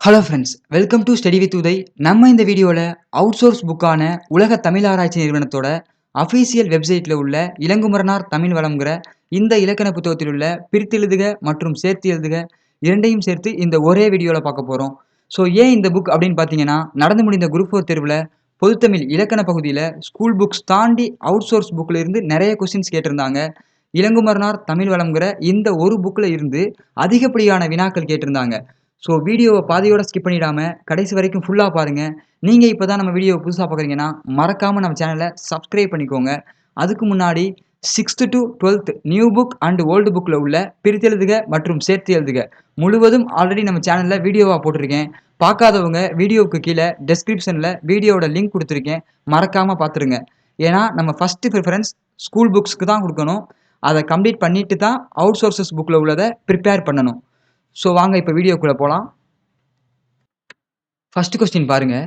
Hello friends welcome to study with Uday நம்ம இந்த வீடியோவில் அவுட் சோர்ஸ் புக்கான உலக தமிழ் ஆராய்ச்சி நிறுவனத்தோட அஃபீஷியல் வெப்சைட்டில் உள்ள இளங்குமரனார் தமிழ் வளம்ங்கிற இந்த இலக்கண புத்தகத்தில் உள்ள பிரித்தெழுதுக மற்றும் சேர்த்து எழுதுக இரண்டையும் சேர்த்து இந்த ஒரே வீடியோவில் பார்க்க போகிறோம் ஸோ ஏன் இந்த புக் அப்படின்னு பார்த்தீங்கன்னா நடந்து முடிந்த குரூப் ஃபோர் தேர்வில் பொதுத்தமிழ் இலக்கண பகுதியில் ஸ்கூல் புக்ஸ் தாண்டி அவுட் சோர்ஸ் புக்கில் இருந்து நிறைய கொஸ்டின்ஸ் கேட்டிருந்தாங்க. இளங்குமரனார் தமிழ் வளம்ங்கிற இந்த ஒரு புக்கில் இருந்து அதிகப்படியான வினாக்கள் கேட்டிருந்தாங்க. ஸோ வீடியோவை பாதியோட ஸ்கிப் பண்ணிடாமல் கடைசி வரைக்கும் ஃபுல்லாக பாருங்கள் நீங்கள் இப்போ தான் நம்ம வீடியோவை புதுசாக பார்க்குறீங்கன்னா மறக்காமல் நம்ம சேனலை சப்ஸ்கிரைப் பண்ணிக்கோங்க. அதுக்கு முன்னாடி sixth to twelfth new book and old புக்கில் உள்ள பிரித்தெழுதுக மற்றும் சேர்த்து எழுதுக. முழுவதும் ஆல்ரெடி நம்ம சேனலில் வீடியோவாக போட்டிருக்கேன். பார்க்காதவங்க வீடியோவுக்கு கீழே டெஸ்கிரிப்ஷனில் வீடியோவோட லிங்க் கொடுத்துருக்கேன். மறக்காமல் பார்த்துருங்க ஏன்னா நம்ம ஃபஸ்ட்டு ப்ரிஃபரன்ஸ் ஸ்கூல் புக்ஸ்க்கு தான் கொடுக்கணும். அதை கம்ப்ளீட் பண்ணிட்டு தான் அவுட் சோர்சஸ் புக்கில் உள்ளதை ப்ரிப்பேர் பண்ணணும். ஸோ வாங்க இப்போ வீடியோக்குள்ளே போகலாம் ஃபஸ்ட்டு கொஸ்டின் பாருங்கள்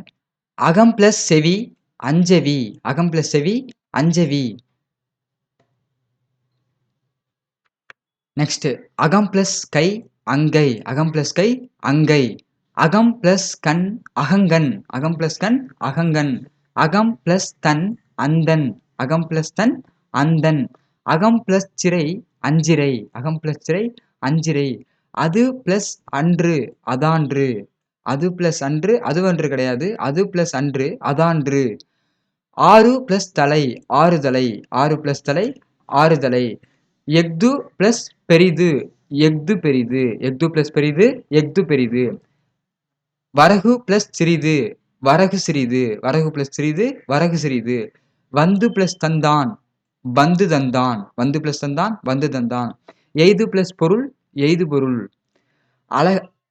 அகம் ப்ளஸ் செவி அஞ்சவி அகம் ப்ளஸ் செவி அஞ்சவி நெக்ஸ்ட் அகம் ப்ளஸ் கை அங்கை அகம் ப்ளஸ் கை அங்கை அகம் ப்ளஸ் கண் அகங்கன் அகம் ப்ளஸ் கண் அகங்கன் அகம் ப்ளஸ் தன் அந்தன் அகம் ப்ளஸ் தன் அந்தன் அகம் ப்ளஸ் சிறை அஞ்சிரை அகம் ப்ளஸ் சிறை அஞ்சிரை அது ப்ளஸ் அன்று அதான்று. அது ப்ளஸ் அன்று அதுவன்று கிடையாது. அது ப்ளஸ் அன்று அதான்று. ஆறு ப்ளஸ் தலை ஆறுதலை ஆறு ப்ளஸ் தலை ஆறுதலை எஃது ப்ளஸ் பெரிது எஃது பெரிது. எஃது ப்ளஸ் பெரிது எஃது பெரிது. வரகு ப்ளஸ் சிறிது வரகு சிறிது. வரகு ப்ளஸ் சிறிது வரகு சிறிது. வந்து ப்ளஸ் தந்தான் வந்து தந்தான். வந்து ப்ளஸ் தந்தான் வந்து தந்தான். எய்து ப்ளஸ் பொருள் எய்து பொருள். அல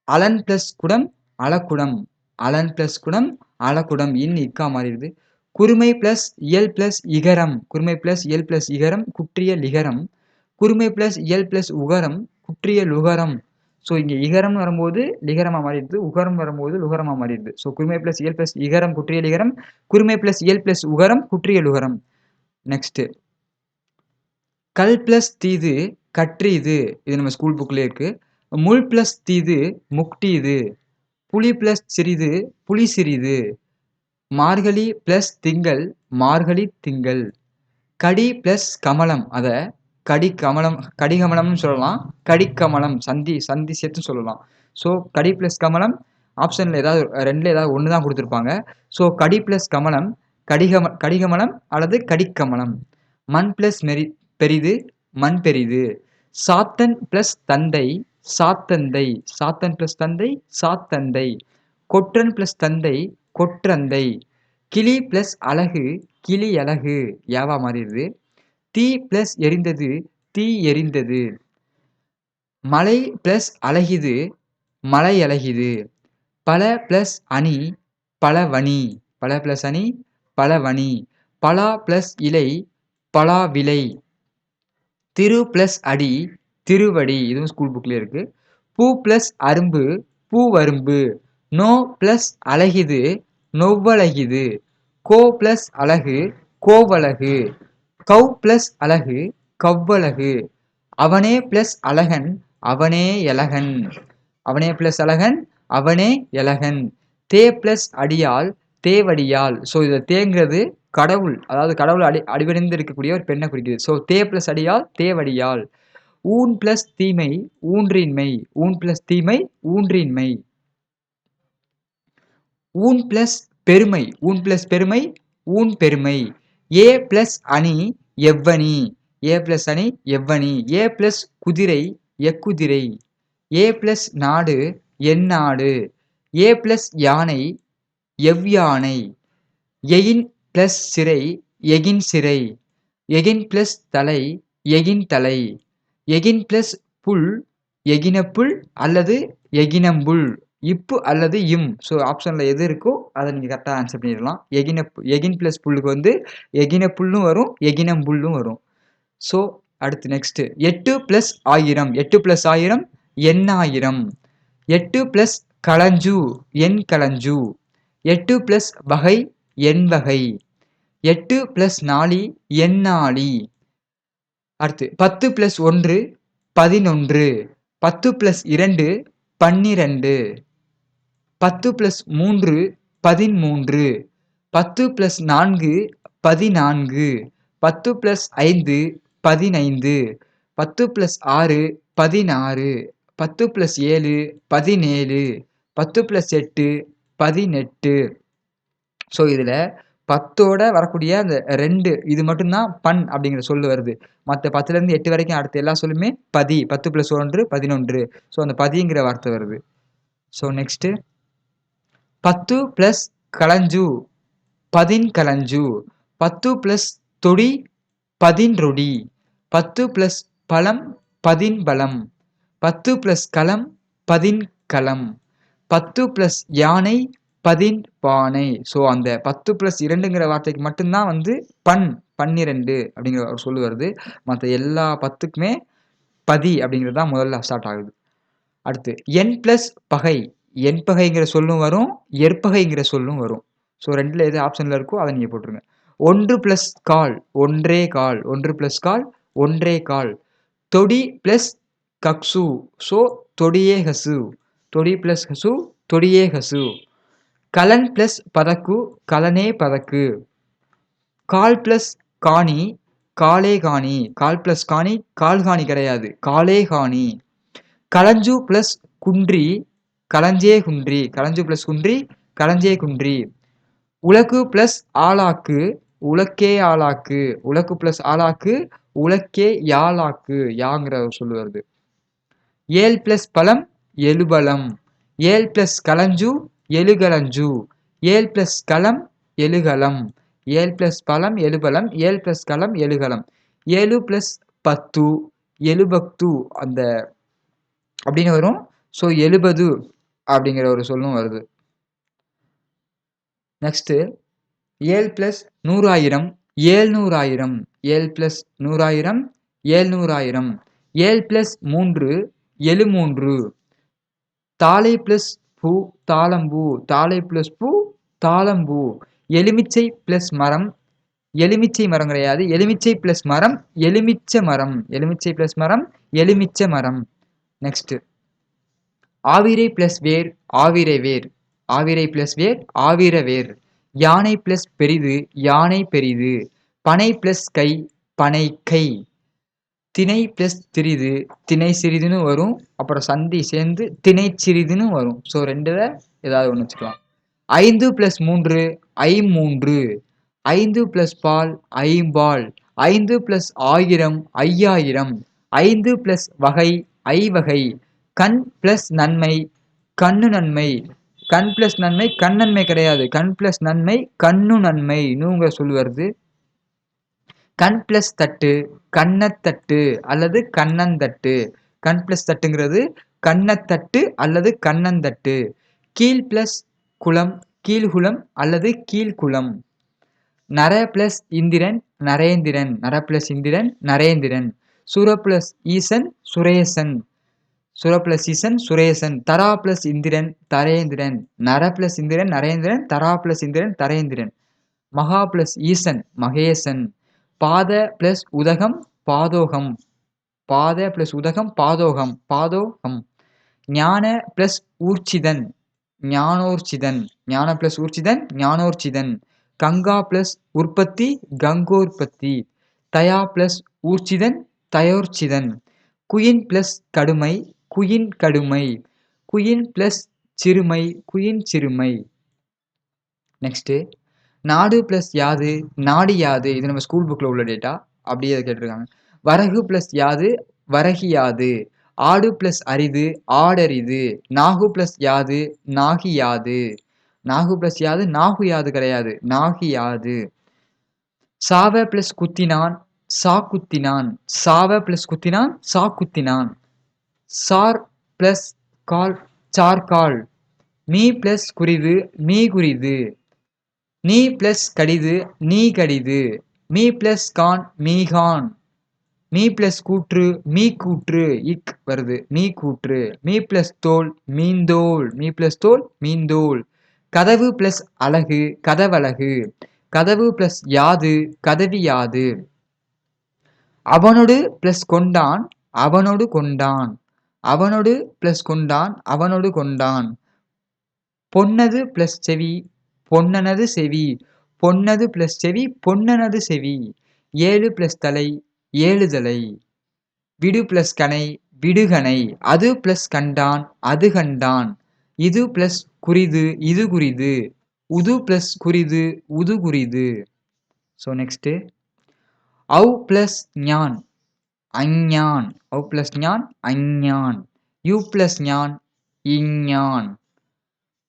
அலன் பிளஸ் குடம் அலக்குடம் அலன் பிளஸ் குடம் அலக்குடம் இன் இக்கா மாறிடுது. குருமை பிளஸ் இயல் பிளஸ் இகரம். குருமை பிளஸ் இயல் பிளஸ் இகரம் குற்றிய லிகரம். குருமை பிளஸ் இயல் பிளஸ் உகரம் குற்றிய லுகரம். ஸோ இங்கே இகரம் வரும்போது லிகரமாக மாறிடுது. உகரம் வரும்போது லுகரமாக மாறிடுது. ஸோ குருமை பிளஸ் இயல் பிளஸ் இகரம் குற்றிய லிகரம். குருமை பிளஸ் இயல் பிளஸ் உகரம் குற்றிய லுகரம். நெக்ஸ்ட்டு. கல் பிளஸ் தீது கற்றீது இது நம்ம ஸ்கூல் புக்லேயே இருக்குது முள் ப்ளஸ் தீது முக்டீது புலி ப்ளஸ் சிறிது புலி சிறிது. மார்கழி ப்ளஸ் திங்கள் மார்கழி திங்கள். கடி ப்ளஸ் கமலம் அதை கடி கமலம் கடிகமலம்னு சொல்லலாம். கடிக்கமலம் சந்தி சந்தி சேர்த்து சொல்லலாம். ஸோ கடி ப்ளஸ் கமலம் ஆப்ஷனில் ஏதாவது ரெண்டில் ஏதாவது ஒன்று தான் கொடுத்துருப்பாங்க. ஸோ கடி ப்ளஸ் கமலம் கடிகம கடிகமலம் அல்லது கடிக்கமலம். மண் ப்ளஸ் மெரி பெரிது மண் பெரிது. சாத்தன் பிளஸ் தந்தை சாத்தந்தை சாத்தன் பிளஸ் தந்தை சாத்தந்தை. கொற்றன் பிளஸ் தந்தை கொற்றந்தை. கிளி பிளஸ் அழகு கிளி அழகு. யாவா மாறிடுது? தீ பிளஸ் எரிந்தது தீ எரிந்தது. மலை பிளஸ் அழகிது மலை அழகிது. பல பிளஸ் அணி பலவணி பல பிளஸ் அணி பலவணி பலா பிளஸ் இலை பலா விலை. திரு ப்ளஸ் அடி திருவடி இதுவும் ஸ்கூல் புக்லேயே இருக்குது பூ ப்ளஸ் அரும்பு பூவரும்பு நோ ப்ளஸ் அழகிது நொவ்வழகிது. கோ ப்ளஸ் அழகு கோவழகு. கவ் ப்ளஸ் அழகு கவ்வழகு. அவனே ப்ளஸ் அழகன் அவனே எலகன் அவனே ப்ளஸ் அழகன் அவனே எலகன் தே ப்ளஸ் அடியால் தேவடியால். ஸோ இதை தேங்கிறது கடவுள் அதாவது கடவுள் அடி அடிவடைந்து இருக்கக்கூடிய ஒரு பெண்ணை குறிக்குது. ஸோ தே ப்ளஸ் அடியால் தேவடியால் ஊன் பிளஸ் தீமை ஊன்றின்மை. ஊன் பிளஸ் தீமை ஊன்றின்மை. ஊன் பிளஸ் பெருமை. ஊன் பிளஸ் பெருமை ஊன் பெருமை. ஏ பிளஸ் அணி எவ்வணி. ஏ பிளஸ் அணி எவ்வணி. ஏ பிளஸ் குதிரை எக்குதிரை. ஏ பிளஸ் நாடு எந்நாடு. ஏ பிளஸ் யானை எவ்யானை. எயின் பிளஸ் சிறை எகின் சிறை. எகின் பிளஸ் தலை எகின் தலை. எகின் பிளஸ் புல் எகினப்புல் அல்லது எகினம்புல் இப்பு அல்லது இம். ஸோ ஆப்ஷனில் எது இருக்கோ அதை நீங்கள் கரெக்டாக ஆன்சர் பண்ணிடலாம். எகின எகின் ப்ளஸ் புல்லுக்கு வந்து எகின புல்லும் வரும் எகினம்புல்லும் வரும். ஸோ அடுத்து நெக்ஸ்ட்டு எட்டு ப்ளஸ் ஆயிரம். எட்டு ப்ளஸ் ஆயிரம் எண்ணாயிரம் எட்டு ப்ளஸ் களஞ்சு என் களஞ்சு எட்டு ப்ளஸ் வகை என் வகை. எட்டு ப்ளஸ் நாலு எண்ணாளி அடுத்து பத்து ப்ளஸ் ஒன்று பதினொன்று. பத்து ப்ளஸ் இரண்டு பன்னிரண்டு. பத்து ப்ளஸ் மூன்று பதிமூன்று. பத்து ப்ளஸ் நான்கு பதினான்கு. பத்து ப்ளஸ் ஐந்து பதினைந்து. பத்து ப்ளஸ் ஆறு பதினாறு. பத்து ப்ளஸ் ஏழு பதினேழு. பத்து ப்ளஸ் எட்டு பதினெட்டு. ஸோ இதில் பத்தோட வரக்கூடிய அந்த ரெண்டு இது மட்டும்தான் பண் அப்படிங்கிற சொல்லு வருது. மற்ற பத்துலேருந்து எட்டு வரைக்கும் அடுத்த எல்லா சொல்லுமே பதி பத்து ப்ளஸ் ஒன்று பதினொன்று. ஸோ அந்த பதிங்கிற வார்த்தை வருது. ஸோ நெக்ஸ்ட்டு பத்து ப்ளஸ் களஞ்சு பதின் களஞ்சு பத்து ப்ளஸ் தொடி பதின்ரொடி பத்து ப்ளஸ் பழம் பதின் பலம் பத்து ப்ளஸ் களம் பதின் களம் பத்து ப்ளஸ் யானை பதின் பானை. ஸோ அந்த பத்து ப்ளஸ் இரண்டுங்கிற வார்த்தைக்கு மட்டும்தான் வந்து பன் பன்னிரெண்டு அப்படிங்கிற ஒரு சொல்லு வருது. மற்ற எல்லா பத்துக்குமே பதி அப்படிங்கிறது தான் முதல்ல ஸ்டார்ட் ஆகுது. அடுத்து என் ப்ளஸ் பகை. என் பகைங்கிற சொல்லும் வரும் எற்பகைங்கிற சொல்லும் வரும். ஸோ ரெண்டில் எது ஆப்ஷனில் இருக்கோ அதை நீங்கள் போட்டுருங்க. ஒன்று ப்ளஸ் கால் ஒன்றே கால். ஒன்று ப்ளஸ் கால் ஒன்றே கால். தொடி ப்ளஸ் கக்ஸு ஸோ தொடியே ஹசு தொடி ப்ளஸ் ஹசு தொடியே ஹசு கலன் ப்ளஸ் பதக்கு கலனே பதக்கு. கால் ப்ளஸ் காணி காலே காணி. கால் ப்ளஸ் காணி கால் காணி கிடையாது. காலே காணி. களஞ்சு ப்ளஸ் குன்றி களஞ்சே குன்றி. களஞ்சு ப்ளஸ் குன்றி களஞ்சே குன்றி. உலக்கு ப்ளஸ் ஆளாக்கு உலக்கே ஆளாக்கு. உலக்கு ப்ளஸ் ஆளாக்கு உலக்கே யாழாக்கு யாங்கிற சொல்லு வருது ஏழு ப்ளஸ் பழம் எழுபலம் ஏழு ப்ளஸ் களஞ்சு எழுகலஞ்சு. ஏழு ப்ளஸ் களம் எழுகலம். ஏழு ப்ளஸ் பழம் எழுபலம். ஏழு ப்ளஸ் களம் எழுகலம். ஏழு ப்ளஸ் பத்து எழுபத்து அந்த அப்படின்னு வரும். ஸோ எழுபது அப்படிங்கிற ஒரு சொல்லும் வருது. நெக்ஸ்ட்டு ஏழு ப்ளஸ் நூறாயிரம். ஏழ்நூறாயிரம். ஏழு ப்ளஸ் நூறாயிரம். ஏழ்நூறாயிரம். ஏழு ப்ளஸ் மூன்று. எழு மூன்று. ப்ளஸ் பூ தாளம்பூ தாளை ப்ளஸ் பூ தாளம்பூ எலுமிச்சை ப்ளஸ் மரம். எலுமிச்சை மரம் கிடையாது. எலுமிச்சை ப்ளஸ் மரம் எலுமிச்சை மரம். எலுமிச்சை ப்ளஸ் மரம் எலுமிச்சை மரம். நெக்ஸ்ட்டு ஆவிரை ப்ளஸ் வேர் ஆவிரை வேர். ஆவிரை ப்ளஸ் வேர் ஆவிர வேர். யானை ப்ளஸ் பெரிது யானை பெரிது. பனை ப்ளஸ் கை பனை கை. திணை ப்ளஸ் திரிது திணை சிறிதுன்னு வரும். அப்புறம் சந்தி சேர்ந்து திணை சிறிதுன்னு வரும். ஸோ ரெண்டில் ஏதாவது ஒன்று வச்சுக்கலாம். ஐந்து ப்ளஸ் மூன்று ஐமூன்று ஐந்து ப்ளஸ் பால் ஐம்பால் ஐந்து ப்ளஸ் ஆயிரம் ஐயாயிரம். ஐந்து ப்ளஸ் வகை ஐவகை கண் ப்ளஸ் நன்மை கண்ணு நன்மை. கண் ப்ளஸ் நன்மை கண் நன்மை கிடையாது. கண் ப்ளஸ் நன்மை கண்ணு நன்மை உங்க சொல்லுவது கண் ப்ளஸ் தட்டு கண்ணத்தட்டு அல்லது கண்ணந்தட்டு கண் ப்ளஸ் தட்டுங்கிறது கண்ணத்தட்டு அல்லது கண்ணந்தட்டு கீழ் ப்ளஸ் குளம் கீழ்குளம் அல்லது கீழ்குளம் நர ப்ளஸ் இந்திரன் நரேந்திரன். நர ப்ளஸ் இந்திரன் நரேந்திரன். சுர ப்ளஸ் ஈசன் சுரேசன். சுர ப்ளஸ் ஈசன் சுரேசன். தரா ப்ளஸ் இந்திரன் தரேந்திரன். நர ப்ளஸ் இந்திரன் நரேந்திரன். தரா ப்ளஸ் இந்திரன் தரேந்திரன். மகா ப்ளஸ் ஈசன் மகேசன். பாத ப்ளஸ் உதகம் பாதோகம். பாத ப்ளஸ் உதகம் பாதோகம். பாதோகம். ஞான ப்ளஸ் ஊர்ச்சிதன். ஞானோர்ச்சிதன். ஞான ப்ளஸ் ஊர்ச்சிதன் ஞானோர்ச்சிதன். கங்கா ப்ளஸ் உற்பத்தி கங்கோற்பத்தி. தயா ப்ளஸ் ஊர்ச்சிதன் தயோர்ச்சிதன். குயின் ப்ளஸ் கடுமை குயின் கடுமை. குயின் ப்ளஸ் சிறுமை குயின் சிறுமை. நெக்ஸ்ட்டு நாடு ப்ளஸ் யாது நாடு யாது இது நம்ம ஸ்கூல் புக்கில் உள்ள டேட்டா அப்படியே அதை கேட்டிருக்காங்க. வரகு ப்ளஸ் யாது வரகி யாது ஆடு ப்ளஸ் அரிது ஆடரிது நாகு ப்ளஸ் யாது நாகி யாது. நாகு ப்ளஸ் யாது நாகு யாது கிடையாது நாகி யாது. சாவ ப்ளஸ் குத்தினான் சா குத்தினான் சாவ ப்ளஸ் குத்தினான் சா குத்தினான். சார் ப்ளஸ் கால் சார்கால் மீ ப்ளஸ் குறிது மீ குறிது. நீ ப்ளஸ் கடிது நீ கடிது. மீ பிளஸ் கான் மீகான் மீ பிளஸ் கூற்று மீ கூற்று. இக் வருது மீ கூற்று. மீ ப்ளஸ் தோல் மீந்தோல். மீ ப்ளஸ் தோல் மீந்தோல். கதவு ப்ளஸ் அழகு கதவழகு கதவு ப்ளஸ் யாது கதவி யாது. அவனோடு ப்ளஸ் கொண்டான் அவனோடு கொண்டான். அவனோடு ப்ளஸ் கொண்டான் அவனோடு கொண்டான். பொன்னது ப்ளஸ் செவி பொன்னனது செவி. பொன்னது பிளஸ் செவி பொன்னனது செவி. ஏழு பிளஸ் தலை ஏழு தலை. விடு பிளஸ் கனை விடுகனை அது பிளஸ் கண்டான் அது கண்டான். இது பிளஸ் குறிது இது குறிது. உது பிளஸ் குறிது உது குறிது. ஸோ நெக்ஸ்ட்டு அவ் பிளஸ் ஞான் அஞ்ஞான். அவ் பிளஸ் ஞான் அஞ்ஞான். You plus Gyan இஞ்ஞான்.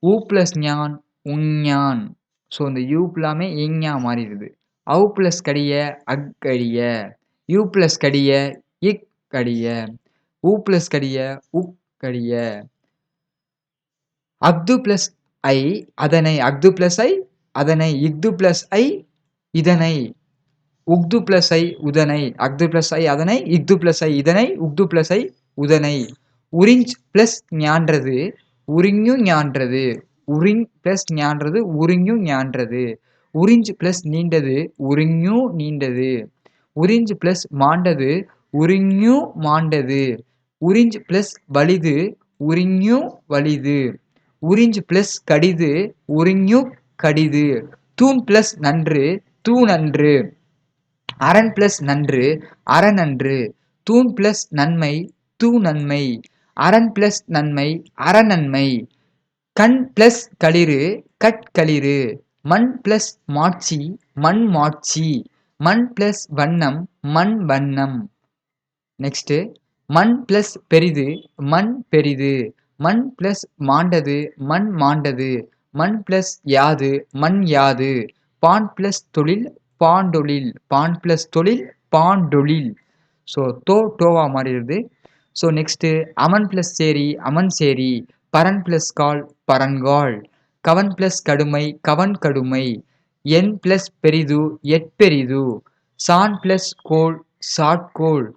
Who plus Gyan உஞ்ஞான். So இந்த யூ எல்லாமே இஞ்ஞா மாறிடுது. அவு ப்ளஸ் கடிய அக் கடிய யூ ப்ளஸ் கடிய இக் கடிய ஊ ப்ளஸ் கடிய உக் கடிய. அப்து ப்ளஸ் ஐ அதனை அக்து ப்ளஸ் ஐ அதனை இக்து ப்ளஸ் ஐ இதனை. உக்து ப்ளஸ் ஐ உதனை. அக்து ப்ளஸ் ஐ அதனை. இக்து ப்ளஸ் ஐ இதனை. உக்து ப்ளஸ் ஐ உதனை. உறிஞ்ச் ப்ளஸ் ஞான்றது உறிஞ்சும் ஞான்றது. உரிங் பிளஸ் ஞான்றது உறிஞ்சும் ஞான்றது. உறிஞ்சு பிளஸ் நீண்டது உறிஞ்சும் நீண்டது. உறிஞ்சு பிளஸ் மாண்டது உறிஞ்சும் மாண்டது. உறிஞ்சு பிளஸ் வலிது உறிஞ்சும் வலிது. உறிஞ்சு பிளஸ் கடிது உறிஞ்சும் கடிது. தூண் பிளஸ் நன்று தூ நன்று. அரண் பிளஸ் நன்று அறநன்று தூண் பிளஸ் நன்மை தூ நன்மை. அரண் பிளஸ் நன்மை அறநன்மை கண் பிளஸ் களிறு கட்களிறு மண் பிளஸ் மாட்சி மண் மாட்சி. மண் பிளஸ் வண்ணம் மண் வண்ணம். நெக்ஸ்ட்டு மண் பிளஸ் பெரிது மண் பெரிது. மண் பிளஸ் மாண்டது மண் மாண்டது. மண் பிளஸ் யாது மண் யாது. பான் பிளஸ் தொழில் பாண்டொழில். பான் பிளஸ் தொழில் பாண்டொழில். ஸோ தோ டோவா மாறிடுது. ஸோ நெக்ஸ்ட்டு அமன் பிளஸ் சேரி அமன் சேரி. பரன் பிளஸ் கால் பரன்கால் கவன் பிளஸ் கடுமை கவன் கடுமை. என் பிளஸ் பெரிது எட்பெரிது சான் பிளஸ் கோல் சாட்கோல்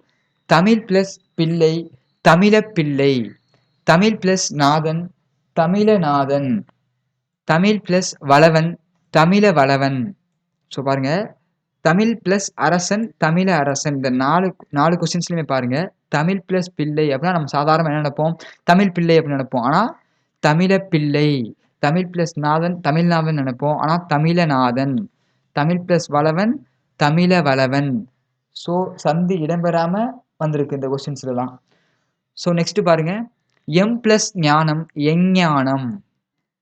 தமிழ் பிளஸ் பிள்ளை தமிழ பிள்ளை. தமிழ் பிளஸ் நாதன் தமிழநாதன் தமிழ் பிளஸ் வளவன் தமிழ வளவன். ஸோ பாருங்கள் தமிழ் ப்ளஸ் அரசன் தமிழ அரசன். இந்த நாலு நாலு கொஸ்டின்ஸ்லையுமே பாருங்கள் தமிழ் ப்ளஸ் பிள்ளை அப்படின்னா நம்ம சாதாரணமாக என்ன நினைப்போம்? தமிழ் பிள்ளை அப்படின்னு நினைப்போம். ஆனால் தமிழ பிள்ளை தமிழ் ப்ளஸ் நாதன் தமிழ்நாதன் நினைப்போம். ஆனால் தமிழநாதன் தமிழ் ப்ளஸ் வளவன் தமிழ வளவன். ஸோ சந்தி இடம்பெறாமல் வந்திருக்கு இந்த கொஸ்டின்ஸ்லாம் ஸோ நெக்ஸ்ட் பாருங்க. எம் பிளஸ் ஞானம் எஞ்ஞானம்.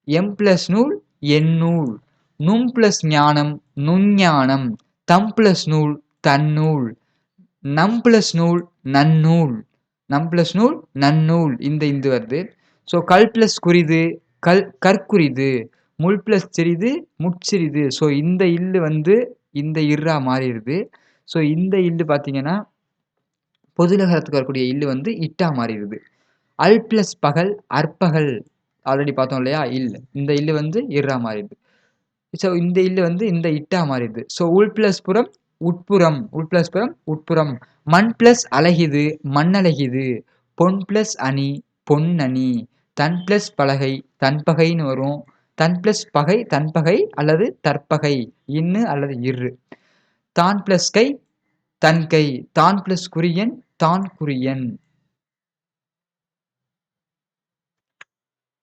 எம் பிளஸ் நூல் எண்ணூல். நும் ப்ளஸ் ஞானம் நுஞ்ஞானம். தம் பிளஸ் நூல் தன்னூல் நம் பிளஸ் நூல் நன்னூல் நம் பிளஸ் நூல் நன்னூல் இந்த இந்து வருது. ஸோ கல் பிளஸ் குறிது கல் கற்குறிது. முள் பிளஸ் சிறிது முட்சிறிது ஸோ இந்த இல்லு வந்து இந்த இர்ரா மாறிடுது. ஸோ இந்த இல்லு பார்த்தீங்கன்னா பொதுலகரத்துக்கு வரக்கூடிய இல்லு வந்து இட்டா மாறிடுது. அல் பிளஸ் பகல் அற்பகல். ஆல்ரெடி பார்த்தோம் இல்லையா? இல். இந்த இல்லு வந்து இர்ரா மாறிடுது. ஸோ இந்த இல்லு வந்து இந்த இட்டா மாறிடுது ஸோ உள் பிளஸ் புறம் உட்புறம். உள் பிளஸ் புறம் உட்புறம். மண் பிளஸ் அழகிது மண்ணழகிது பொன் பிளஸ் அணி பொன் அணி. தன் பிளஸ் பலகை தன்பகைன்னு வரும். தன் பிளஸ் பகை தன்பகை அல்லது தற்பகை. இன்னு அல்லது இரு தான் பிளஸ் கை தன் கை. தான் பிளஸ் குரியன் தான் குறியன்.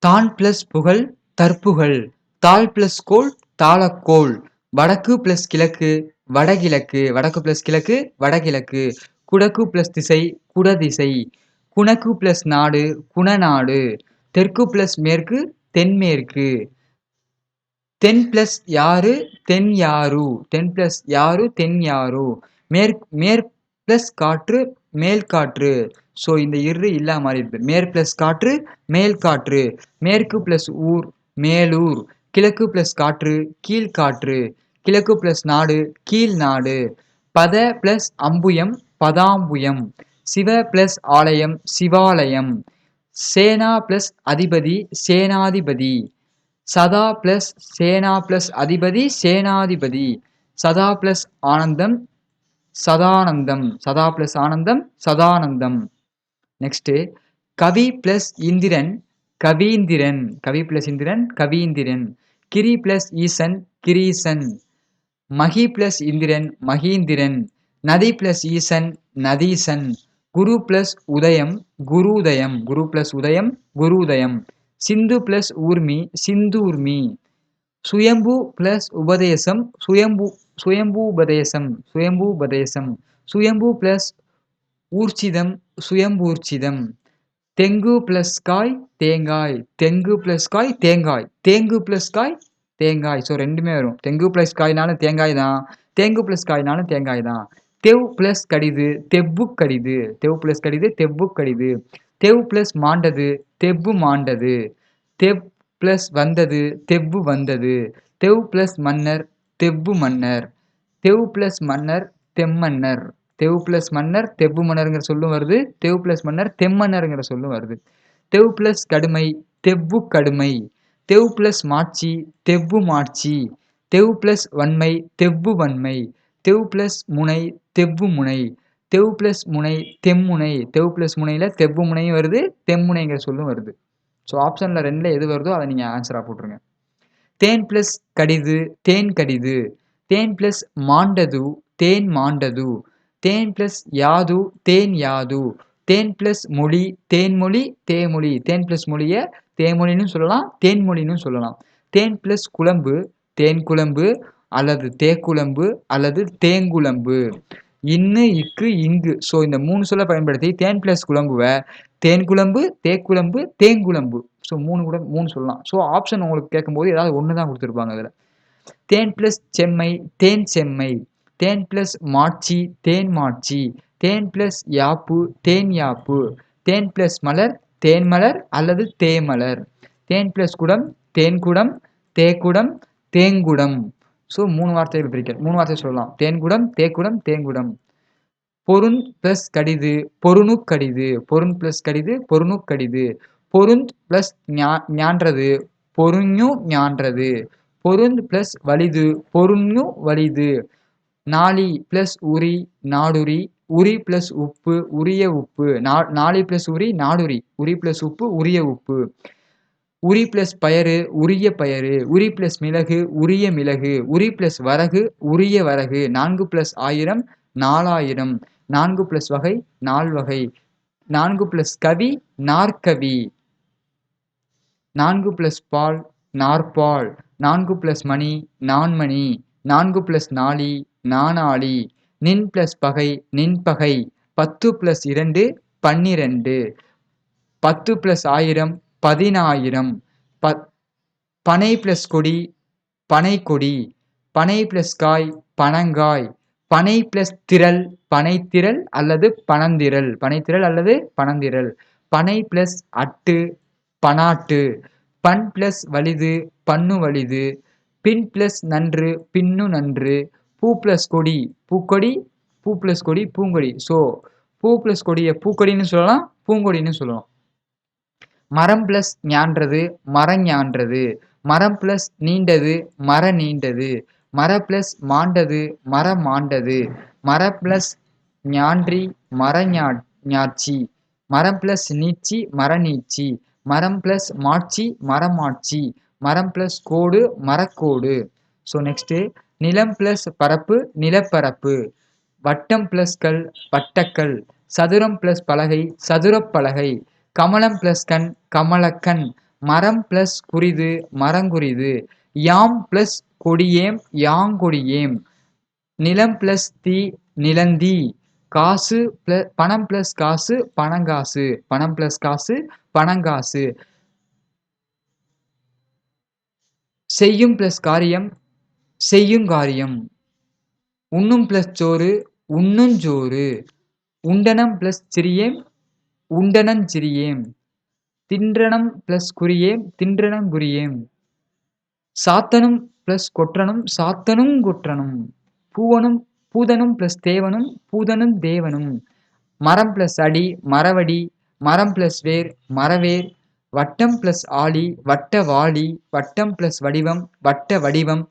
தான் பிளஸ் புகழ் தற்புகழ். தாள் பிளஸ் கோல் தாளக்கோல் வடக்கு பிளஸ் கிழக்கு வடகிழக்கு. வடக்கு பிளஸ் கிழக்கு வடகிழக்கு. குடக்கு பிளஸ் திசை குடதிசை. குணக்கு பிளஸ் நாடு குணநாடு. தெற்கு பிளஸ் மேற்கு தென்மேற்கு. தென் பிளஸ் யாரு தென் யாரு. தென் பிளஸ் யாரு தென் யாரு. மேற் மேற் பிளஸ் காற்று மேல் காற்று. ஸோ இந்த இரு இல்லா மாதிரி இருக்கு மேற் பிளஸ் காற்று மேல் காற்று. மேற்கு பிளஸ் ஊர் மேலூர். கிழக்கு ப்ளஸ் காற்று கீழ்காற்று கிழக்கு ப்ளஸ் நாடு கீழ் நாடு. பத ப்ளஸ் அம்புயம் பதாம்புயம். சிவ ப்ளஸ் ஆலயம் சிவாலயம். சேனா ப்ளஸ் அதிபதி சேனாதிபதி. சதா ப்ளஸ் சேனா ப்ளஸ் அதிபதி சேனாதிபதி. சதா ப்ளஸ் ஆனந்தம் சதானந்தம். சதா ப்ளஸ் ஆனந்தம் சதானந்தம். நெக்ஸ்ட்டு கவி ப்ளஸ் இந்திரன் கவீந்திரன். கவி பிளஸ் இந்திரன் கவீந்திரன். கிரி பிளஸ் ஈசன் கிரீசன். மகி பிளஸ் இந்திரன் மகீந்திரன். நதி பிளஸ் ஈசன் நதீசன். குரு பிளஸ் உதயம் குருதயம். குரு பிளஸ் உதயம் குருதயம். சிந்து பிளஸ் ஊர்மி சிந்தூர்மி. சுயம்பு பிளஸ் உபதேசம் சுயம்பு சுயம்பூபதேசம் சுயம்பூபதேசம். சுயம்பு பிளஸ் ஊர்ச்சிதம் சுயம்பூர்ச்சிதம். தெங்கு பிளஸ் காய் தேங்காய். தெங்கு பிளஸ் காய் தேங்காய். தேங்கு பிளஸ் காய் தேங்காய். ஸோ ரெண்டுமே வரும். தெங்கு பிளஸ் காய்னாலும் தேங்காய் தான். தேங்கு பிளஸ் காய்னாலும் தேங்காய் தான். தெவ் பிளஸ் கடிது தெவ்வு கடிது. தெவ் பிளஸ் கடிது தெவ்வு கடிது. தெவ் பிளஸ் மாண்டது தெவ்வு மாண்டது. தெவ் பிளஸ் வந்தது தெவ்வு வந்தது. தெவ் பிளஸ் மன்னர் தெவ்வு மன்னர். தெவ் பிளஸ் மன்னர் தெம்மன்னர் தெவு பிளஸ் மன்னர் தெவ்வு மன்னருங்கிற சொல்லும் வருது. தெவு பிளஸ் மன்னர் தெம்மன்னருங்கிற சொல்லும் வருது. தெவ் பிளஸ் கடுமை தெவ்வு கடுமை. தெவ் பிளஸ் மாட்சி தெவ்வு மாட்சி. தெவு பிளஸ் வன்மை தெவ்வு வன்மை. தெவ் பிளஸ் முனை தெவ்வு முனை. தெவ் பிளஸ் முனை தெம்முனை தெவு பிளஸ் முனையில் தெவ்வு முனையும் வருது தெம்முனைங்கிற சொல்லும் வருது. ஸோ ஆப்ஷனில் ரெண்டில் எது வருதோ அதை நீங்கள் ஆன்சராக போட்டுருங்க. தேன் பிளஸ் கடிது தேன் கடிது. தேன் பிளஸ் மாண்டது தேன் மாண்டது. தேன் பிளஸ் யாது தேன் யாது. தேன் பிளஸ் மொழி தேன்மொழி தேமொழி. தேன் பிளஸ் மொழியை தேமொழின்னு சொல்லலாம் தேன்மொழின்னு சொல்லலாம். தேன் பிளஸ் குழம்பு தேன் குழம்பு அல்லது தேக்குழம்பு அல்லது தேங்குழம்பு. இன்னு இக்கு இங்கு. ஸோ இந்த மூணு சொல்ல பயன்படுத்தி தேன் பிளஸ் குழம்புவை தேன் குழம்பு தேக்குழம்பு தேங்குழம்பு. ஸோ மூணு கூட மூணு சொல்லலாம். ஸோ ஆப்ஷன் உங்களுக்கு கேட்கும்போது ஏதாவது ஒன்று தான் கொடுத்துருப்பாங்க அதில். தேன் பிளஸ் செம்மை தேன் செம்மை. தேன் பிளஸ் மாட்சி தேன் மாட்சி. தேன் பிளஸ் யாப்பு தேன் யாப்பு. தேன் பிளஸ் மலர் தேன் மலர் அல்லது தேமலர் தேன் பிளஸ் குடம் தேன்குடம் தேக்குடம் தேங்குடம் ஸோ மூணு வார்த்தைகள் பிரிக்க. மூணு வார்த்தை சொல்லலாம். தேன்குடம் தேக்குடம் தேங்குடம் பொருண் பிளஸ் கடிது பொருணு கடிது. பொருண் பிளஸ் கடிது பொருணு கடிது. பொருந்த் பிளஸ் ஞான்றது பொருஞ்சு ஞான்றது. பொருந்த் பிளஸ் வலிது பொருஞ்சு வலிது. நாளி பிளஸ் உரி நாடுரி. உரி பிளஸ் உப்பு உரிய உப்பு. நா நாளி பிளஸ் உரி நாடுரி. உரி பிளஸ் உப்பு உரிய உப்பு. உரி பிளஸ் பயறு உரிய பயறு. உரி பிளஸ் மிளகு உரிய மிளகு. உரி பிளஸ் வரகு உரிய வரகு. நான்கு பிளஸ் ஆயிரம் நாலாயிரம். நான்கு பிளஸ் வகை நால்வகை நான்கு பிளஸ் கவி நாற்கவி. நான்கு பிளஸ் பால் நாற்பால். நான்கு பிளஸ் மணி நான்மணி. நான்கு பிளஸ் நாளி நானாளி நின் பிளஸ் பகை நின்பகை பத்து பிளஸ் இரண்டு பன்னிரண்டு. பத்து பிளஸ் ஆயிரம் பதினாயிரம். ப பனை பிளஸ் கொடி பனை கொடி. பனை பிளஸ் காய் பனங்காய். பனை பிளஸ் திரள் பனைத்திரள் அல்லது பனந்திரள். பனைத்திரள் அல்லது பனந்திரள். பனை பிளஸ் அட்டு பனாட்டு. பன் பிளஸ் வலிது பன்னு வலிது. பின் பிளஸ் நன்று பின்னு நன்று. பூ ப்ளஸ் கொடி பூக்கொடி பூ ப்ளஸ் கொடி பூங்கொடி. ஸோ பூ ப்ளஸ் கொடியை பூக்கொடின்னு சொல்லலாம் பூங்கொடின்னு சொல்லலாம். மரம் ப்ளஸ் ஞான்றது மரம் ஞான்றது. மரம் ப்ளஸ் நீண்டது மர நீண்டது. மர ப்ளஸ் மாண்டது மர மாண்டது. மர ப்ளஸ் ஞான்றி மர ஞாட்சி. மரம் ப்ளஸ் நீச்சி மர நீச்சி மரம் ப்ளஸ் மாட்சி மரமாட்சி மரம் ப்ளஸ் கோடு மரக்கோடு. ஸோ நெக்ஸ்ட்டு நிலம் பிளஸ் பரப்பு நிலப்பரப்பு. வட்டம் பிளஸ் கல் வட்டக்கல். சதுரம் பிளஸ் பலகை சதுரப்பலகை கமலம் பிளஸ் கண் கமலக்கண் மரம் பிளஸ் குறிது மரங்குறிது யாம் பிளஸ் கொடியேம் யாங்கொடியேம் நிலம் பிளஸ் தீ நிலந்தி. காசு பிளஸ் பணம் பிளஸ் காசு பணங்காசு. பணம் பிளஸ் காசு பணங்காசு. செய்யும் பிளஸ் காரியம் செய்யுங்காரியம் உண்ணும் பிளஸ் சோறு உண்ணுஞ்சோறு உண்டனம் பிளஸ் சிறியேம் உண்டனஞ்சிறியேம் தின்றனம் பிளஸ் குறியேம் தின்றனங்குறியேம் சாத்தனும் பிளஸ் கொற்றனும் சாத்தனும் கொற்றனும். பூவனும் பூதனும் பிளஸ் தேவனும் பூதனும் தேவனும். மரம் பிளஸ் அடி மரவடி. மரம் பிளஸ் வேர் மரவேர். வட்டம் பிளஸ் ஆளி வட்ட வாளி. வட்டம் பிளஸ் வடிவம் வட்ட வடிவம்.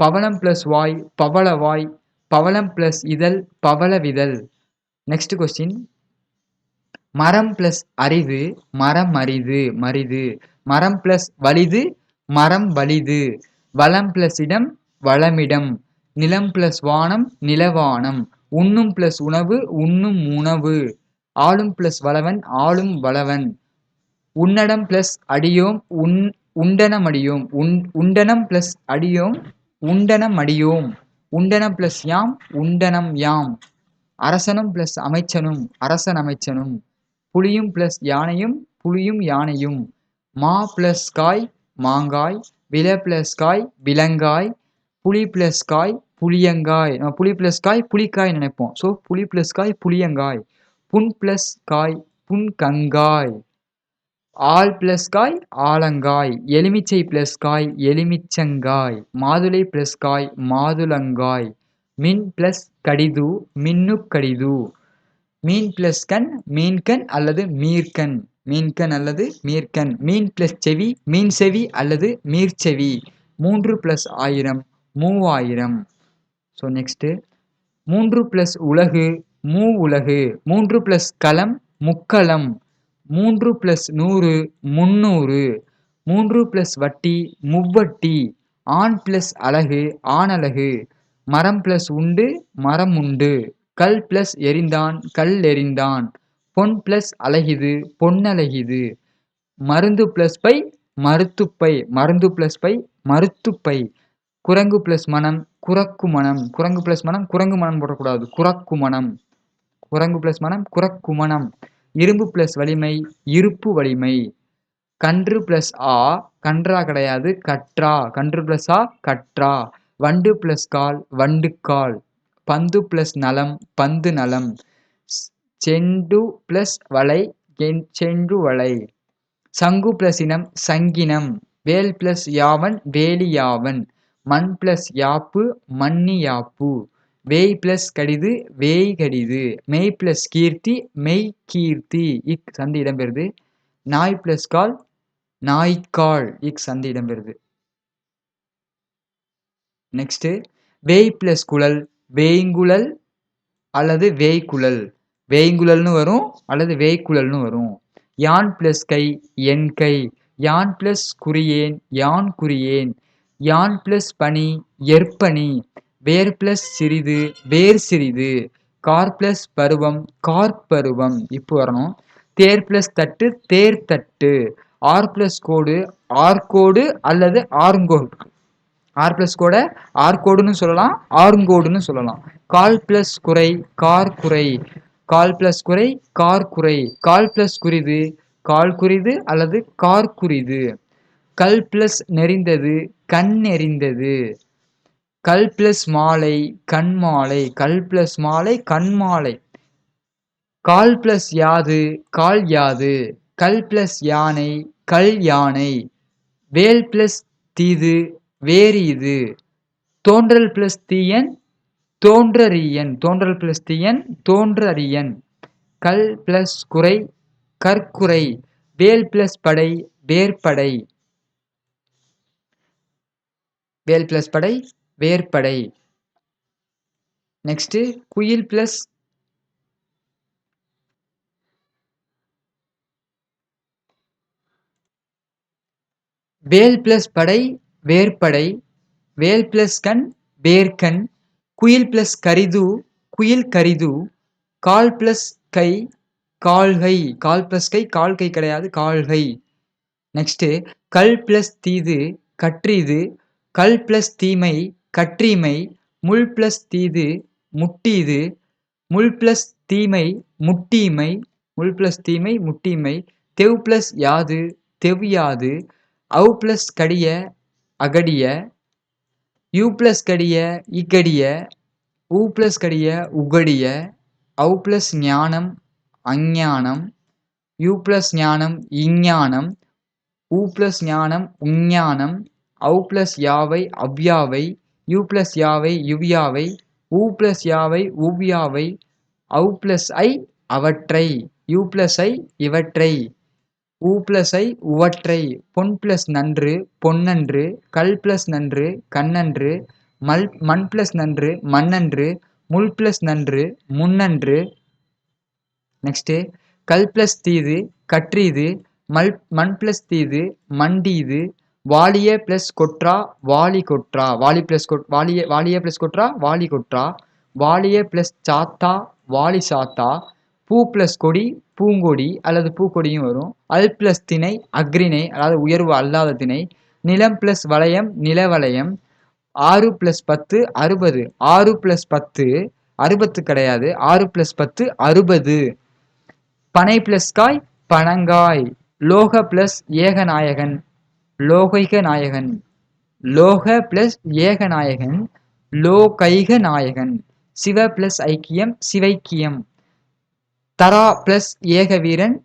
பவளம் ப்ளஸ் வாய் பவள வாய் பவளம் ப்ளஸ் இதழ் பவளவிதழ் நெக்ஸ்ட் கொஸ்டின் மரம் ப்ளஸ் அரிது மரம் அரிது மரிது. மரம் ப்ளஸ் வலிது மரம் வலிது. வளம் பிளஸ் இடம் வளமிடம். நிலம் பிளஸ் வானம் நிலவானம். உண்ணும் ப்ளஸ் உணவு உண்ணும் உணவு. ஆளும் ப்ளஸ் வளவன் ஆளும் வளவன். உன்னடம் பிளஸ் அடியோம் உன் உண்டனம் அடியோம் உன் உண்டனம் ப்ளஸ் அடியோம் உண்டனம் அடியோம். உண்டனம் பிளஸ் யாம் உண்டனம் யாம். அரசனும் பிளஸ் அமைச்சனும் அரசன் அமைச்சனும். புலியும் பிளஸ் யானையும் புலியும் யானையும். மா பிளஸ் காய் மாங்காய். வில பிளஸ் காய் விலங்காய். புளி பிளஸ் காய் புளியங்காய். நம்ம புளி பிளஸ் காய் புளிக்காய் நினைப்போம். ஸோ புளி பிளஸ் காய் புளியங்காய். புன் பிளஸ் காய் புன்கங்காய் ஆல் பிளஸ் காய் ஆலங்காய். எலுமிச்சை பிளஸ் காய் எலுமிச்சங்காய். மாதுளை பிளஸ் காய் மாதுளங்காய். மின் பிளஸ் கடிது மின்னுக்கடிது மீன் பிளஸ் கண் மீன்கண் அல்லது மீர்கண் மீன்கண் அல்லது மீர்கண் மீன் பிளஸ் செவி மீன் செவி அல்லது மீர்ச்செவி மூன்று பிளஸ் ஆயிரம் மூவாயிரம். ஸோ நெக்ஸ்ட்டு மூன்று பிளஸ் உலகு மூ உலகு. மூன்று பிளஸ் களம் முக்களம் மூன்று பிளஸ் நூறு முந்நூறு. மூன்று பிளஸ் வட்டி முவ்வட்டி. ஆண் பிளஸ் அழகு ஆணழகு. மரம் பிளஸ் உண்டு மரம் உண்டு. கல் பிளஸ் எரிந்தான் கல் எறிந்தான் பொன் பிளஸ் அழகிது பொன்னழகிது மருந்து பிளஸ் பை மருத்துப்பை மருந்து பிளஸ் பை மருத்துப்பை குரங்கு பிளஸ் மனம் குரக்கு மனம். குரங்கு பிளஸ் மனம் குரங்கு மனம் போடக்கூடாது. குரக்கு மனம். குரங்கு பிளஸ் மனம் குரக்கு மனம். இரும்பு பிளஸ் வலிமை இருப்பு வலிமை. கன்று பிளஸ் ஆ கன்றா கிடையாது கற்றா. கன்று பிளஸ் ஆ கற்றா. வண்டு பிளஸ் கால் வண்டுக்கால் பந்து பிளஸ் நலம் பந்து நலம். செண்டு பிளஸ் வலை செண்டு வலை. சங்கு பிளஸ் இனம் சங்கினம். வேல் பிளஸ் யாவன் வேலியாவன் மண் பிளஸ் யாப்பு மன்னி யாப்பு. வேய் பிளஸ் கடிது வேய் கடிது. மெய் பிளஸ் கீர்த்தி மெய் கீர்த்தி. இக் சந்தி இடம்பெறுது. நாய் பிளஸ் கால் நாய்க்கால். இக் சந்தி இடம்பெறுது. நெக்ஸ்ட் வேய் பிளஸ் குழல் வேய்ங்குழல் அல்லது வேய்குழல் வேய்ங்குழல்னு வரும் அல்லது வேய்குழல்னு வரும். யான் பிளஸ் கை என் கை. யான் பிளஸ் குறியேன் யான் குறியேன். யான் பிளஸ் பனி எற்பனி வேர் பிளஸ் சிறிது வேர் சிறிது. கார் பிளஸ் பருவம் கார் பருவம். இப்போ வரணும். தேர் பிளஸ் தட்டு தேர் தட்டு. ஆர் பிளஸ் கோடு ஆர்கோடு அல்லது ஆர்ங்கோடு ஆர் பிளஸ் கோட ஆர்கோடுன்னு சொல்லலாம் ஆர்ங்கோடுன்னு சொல்லலாம். கால் பிளஸ் குறை கார் குறை. கால் பிளஸ் குறை கார் குறை. கால் பிளஸ் குறிது கால் குறிது அல்லது கார் குறிது. கல் பிளஸ் நெறிந்தது கண் நெறிந்தது. கல் பிளஸ் மாலை கண் மாலை கல் பிளஸ் மாலை கண் மாலை. கால் பிளஸ் யாது கால் யாது. கல் பிளஸ் யானை கல் யானை. வேல் பிளஸ் தீது வேறு இது. தோன்றல் பிளஸ் தீயன் தோன்றறியன். தோன்றல் பிளஸ் தீயன் தோன்றறியன். கல் பிளஸ் குறை கற்குறை. வேல் பிளஸ் படை வேற்படை. வேல் பிளஸ் படை வேர்ப்படை நெக்ஸ்ட் குயில் பிளஸ் வேல் பிளஸ் படை வேர்படை. வேல் பிளஸ் கண் வேர்கண். குயில் பிளஸ் கரிது குயில் கரிது. கால் பிளஸ் கை கால்கை. கால் பிளஸ் கை கால் கை கிடையாது கால்கை. நெக்ஸ்ட்டு கல் பிளஸ் தீது கற்றீது. கல் பிளஸ் தீமை கற்றீமை முள் பிளஸ் தீது முட்டீது முள் பிளஸ் தீமை முட்டீமை முள் பிளஸ் தீமை முட்டீமை தெவ் பிளஸ் யாது தெவ் யாது அவு பிளஸ் கடிய அகடிய யூ பிளஸ் கடிய இக்கடிய ஊ பிளஸ் கடிய உகடிய அவு பிளஸ் ஞானம் அஞ்ஞானம் யூ பிளஸ் ஞானம் இஞ்ஞானம் ஊ பிளஸ் ஞானம் உஞ்ஞானம் அவு பிளஸ் யாவை அவ்யாவை யூ பிளஸ் யாவை யுவியாவை ஊ பிளஸ் யாவை உவ்யாவை அவு பிளஸ் ஐ அவற்றை. யூ பிளஸ் ஐ இவற்றை. ஊ பிளஸ் ஐ உவற்றை. பொன் பிளஸ் நன்று பொன்னன்று. கல் பிளஸ் நன்று கண்ணன்று. மல் மண் பிளஸ் நன்று மண்ணன்று. முள் பிளஸ் நன்று முன்னன்று. நெக்ஸ்ட்டு. கல் பிளஸ் தீது கற்றீது. மல் மண் பிளஸ் தீது மண்டீது. வாலிய பிளஸ் கொட்ரா வாலி கொட்ரா வாலி பிளஸ் கொட் வாலிய வாலிய பிளஸ் கொட்ரா வாலி கொட்ரா வாலிய பிளஸ் சாத்தா வாலி சாத்தா. பூ ப்ளஸ் கொடி பூங்கொடி அல்லது பூக்கொடியும் வரும். அல் ப்ளஸ் திணை அக்ரிணை அதாவது உயர்வு அல்லாத திணை. நிலம் ப்ளஸ் வளையம் நிலவளையம் ஆறு ப்ளஸ் பத்து அறுபது. ஆறு ப்ளஸ் பத்து அறுபத்து கிடையாது. ஆறு ப்ளஸ் பத்து அறுபது. பனை ப்ளஸ் காய் பனங்காய். லோக ப்ளஸ் ஏகநாயகன். லோகைக நாயகன். லோக ப்ளஸ் ஏகநாயகன் லோகைக நாயகன். சிவ ப்ளஸ் ஐக்கியம் சிவைக்கியம். தரா ப்ளஸ் ஏக வீரன்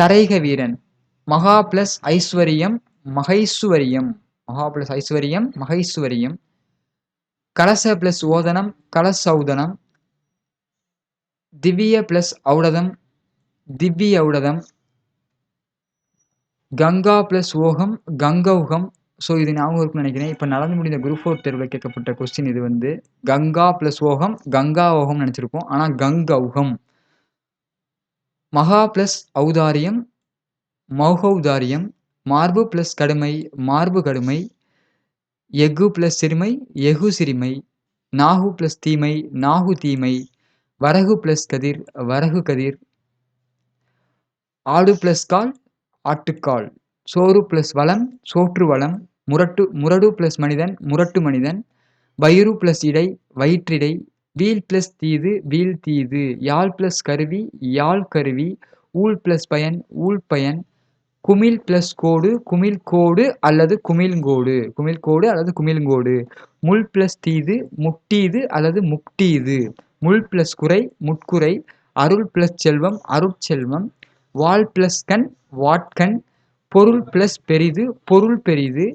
தரைக வீரன். மகா ப்ளஸ் ஐஸ்வர்யம் மகைஸ்வரியம். மகா பிளஸ் ஐஸ்வர்யம் மகைஸ்வரியம். கலச ப்ளஸ் ஓதனம் கலசௌதனம். திவ்ய ப்ளஸ் ஔடதம் திவ்ய ஔடதம். கங்கா ப்ளஸ் ஓகம் கங்கௌகம் ஸோ இது ஞாபகம் இருக்கும்னு நினைக்கிறேன். இப்போ நடந்து முடிந்த குரூப் ஃபோர் தேர்வில் கேட்கப்பட்ட கொஸ்டின் இது வந்து கங்கா ப்ளஸ் ஓகம் கங்கா ஓகம் நினச்சிருப்போம். ஆனால் கங்கௌகம் மகா ப்ளஸ் ஔதாரியம் மௌகௌதாரியம் மார்பு ப்ளஸ் கடுமை மார்பு கடுமை எஃகு ப்ளஸ் சிறுமை எஃகு சிறுமை நாகு ப்ளஸ் தீமை நாகு தீமை வரகு ப்ளஸ் கதிர் வரகு கதிர். ஆடு ப்ளஸ் கால் ஆட்டுக்கால். சோறு ப்ளஸ் வளம் சோற்று வளம் முரட்டு முரடு ப்ளஸ் மனிதன் முரட்டு மனிதன். வயிறு ப்ளஸ் இடை வயிற்றிடை. வீல் ப்ளஸ் தீது வீல் தீது. யாழ் ப்ளஸ் கருவி யாழ் கருவி. ஊழ் ப்ளஸ் பயன் ஊழ் பயன். குமிழ் ப்ளஸ் கோடு குமிழ் கோடு அல்லது குமிழ்கோடு குமிழ்கோடு அல்லது குமிழ்கோடு முள் ப்ளஸ் தீது முட்டீது அல்லது முக்டீது முள் ப்ளஸ் குறை முட்குறை. அருள் ப்ளஸ் செல்வம் அருட்செல்வம். வால் ப்ளஸ் கண் வாட்கண் பொருள் ப்ளஸ் பெரிது பொருள் பெரிது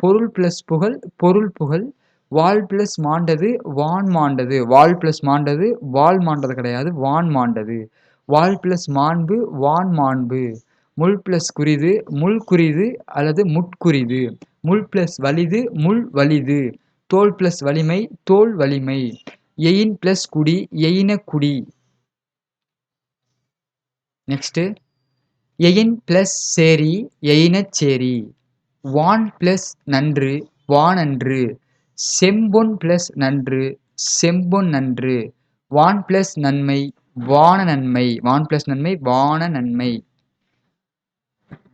பொருள் ப்ளஸ் புகழ் பொருள் புகழ் வால் ப்ளஸ் மாண்டது வான் மாண்டது. வால் ப்ளஸ் மாண்டது வால் மாண்டது கிடையாது வான் மாண்டது. வால் ப்ளஸ் மாண்பு வான் மாண்பு. முள் ப்ளஸ் குறிது முள் குறிது அல்லது முட்குறிது முள் ப்ளஸ் வலிது முள் வலிது. தோல் ப்ளஸ் வலிமை தோல் வலிமை. எயின் ப்ளஸ் குடி எயின குடி. நெக்ஸ்ட்டு எயின் ப்ளஸ் சேரி எயினச் சேரி. வான் ப்ளஸ் நன்று வானன்று. செம்பொன் ப்ளஸ் நன்று செம்பொன் நன்று. வான் ப்ளஸ் நன்மை வான நன்மை. வான் ப்ளஸ் நன்மை வான நன்மை.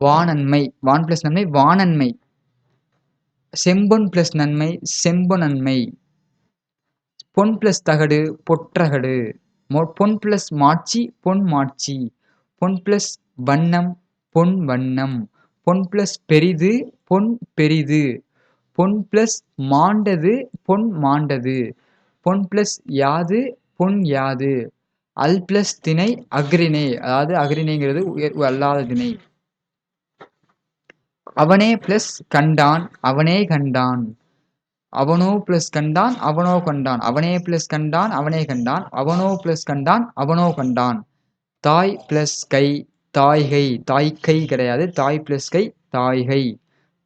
வானன்மை வான் ப்ளஸ் நன்மை வானன்மை செம்பொன் ப்ளஸ் நன்மை செம்பொனன்மை பொன் ப்ளஸ் தகடு பொற்றகடு. பொன் ப்ளஸ் மாட்சி பொன் மாட்சி. பொன் ப்ளஸ் வண்ணம் பொன் வண்ணம். பொன் ப்ளஸ் பெரிது பொன் பெரிது. பொன் ப்ளஸ் மாண்டது பொன் மாண்டது. பொன் ப்ளஸ் யாது பொன் யாது. அல் ப்ளஸ் திணை அக்ரிணை அதாவது அக்ரிணைங்கிறது அல்லாத திணை. அவனே ப்ளஸ் கண்டான் அவனே கண்டான். அவனோ ப்ளஸ் கண்டான் அவனோ கண்டான். அவனே ப்ளஸ் கண்டான் அவனே கண்டான். அவனோ ப்ளஸ் கண்டான் அவனோ கண்டான். தாய் ப்ளஸ் கை தாய்கை தாய்க்கை கிடையாது. தாய் ப்ளஸ் கை தாய்கை.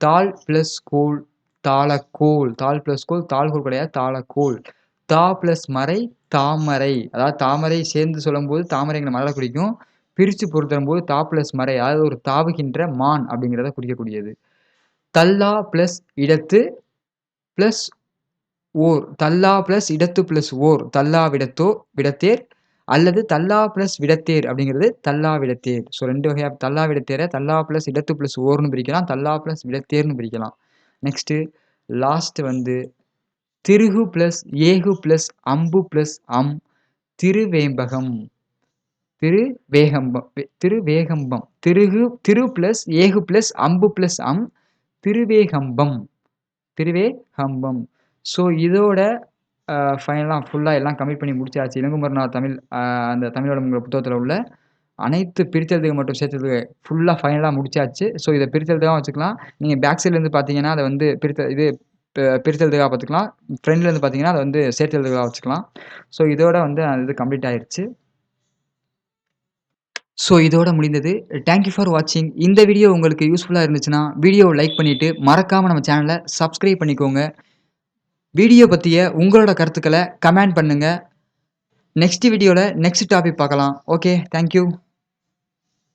தாள் ப்ளஸ் கூழ் தாளக்கூழ். தாள் ப்ளஸ் கூழ் தாழ்கோல் கிடையாது தாளக்கூழ். தா ப்ளஸ் மறை தாமரை. அதாவது தாமரை சேர்ந்து சொல்லும்போது தாமரைங்கிற மலரை குறிக்கும். பிரித்து பொருத்தரும் போது தா ப்ளஸ் மறை அதாவது ஒரு தாவுகின்ற மான் அப்படிங்கிறத குறிக்கக்கூடியது. தல்லா ப்ளஸ் இடத்து ப்ளஸ் ஓர். தல்லா ப்ளஸ் இடத்து ப்ளஸ் ஓர். தல்லா விடத்தோ விடத்தேர் அல்லது தல்லா ப்ளஸ் விடத்தேர் அப்படிங்கிறது தல்லா விடத்தேர். ஸோ ரெண்டு வகையாக தல்லா விடத்தேரை தல்லா ப்ளஸ் இடத்து ப்ளஸ் ஓர்னு பிரிக்கலாம் தல்லா ப்ளஸ் விடத்தேர்னு பிரிக்கலாம். நெக்ஸ்ட்டு லாஸ்ட்டு வந்து திருகு ப்ளஸ் ஏகு ப்ளஸ் அம்பு ப்ளஸ் அம் திருவேம்பகம். திரு வேகம்பம் திருவேகம்பம். திருகு திரு ப்ளஸ் ஏகு ப்ளஸ் அம்பு ப்ளஸ் அம் திருவேகம்பம். திருவேகம்பம். ஸோ இதோட ஃபைனலாக ஃபுல்லாக எல்லாம் கம்ப்ளீட் பண்ணி முடிச்சாச்சு. இளங்குமரனார் தமிழ் அந்த தமிழோட புத்தகத்தில் உள்ள அனைத்து பிரித்தெழுதுக மட்டும் சேர்த்ததுக்கு ஃபுல்லாக ஃபைனலாக முடிச்சாச்சு. ஸோ இதை பிரித்தெழுதுகாக வச்சுக்கலாம். நீங்கள் பேக் சைட்லேருந்து பார்த்தீங்கன்னா அதை வந்து பிரித்த இது பிரித்தெழுதுகாக பார்த்துக்கலாம். ஃப்ரெண்ட்லேருந்து பார்த்தீங்கன்னா அதை வந்து சேர்த்தெழுதுகாக வச்சுக்கலாம். ஸோ இதோட வந்து அது இது கம்ப்ளீட் ஆயிடுச்சு ஸோ இதோட முடிந்தது. தேங்க்யூ ஃபார் வாட்சிங் இந்த வீடியோ உங்களுக்கு யூஸ்ஃபுல்லாக இருந்துச்சுன்னா வீடியோவை லைக் பண்ணிவிட்டு மறக்காமல் நம்ம சேனலை சப்ஸ்கிரைப் பண்ணிக்கோங்க. வீடியோ பற்றிய உங்களோட கருத்துக்களை கமெண்ட் பண்ணுங்கள் நெக்ஸ்ட் வீடியோவில் நெக்ஸ்ட் டாபிக் பார்க்கலாம். Okay thank you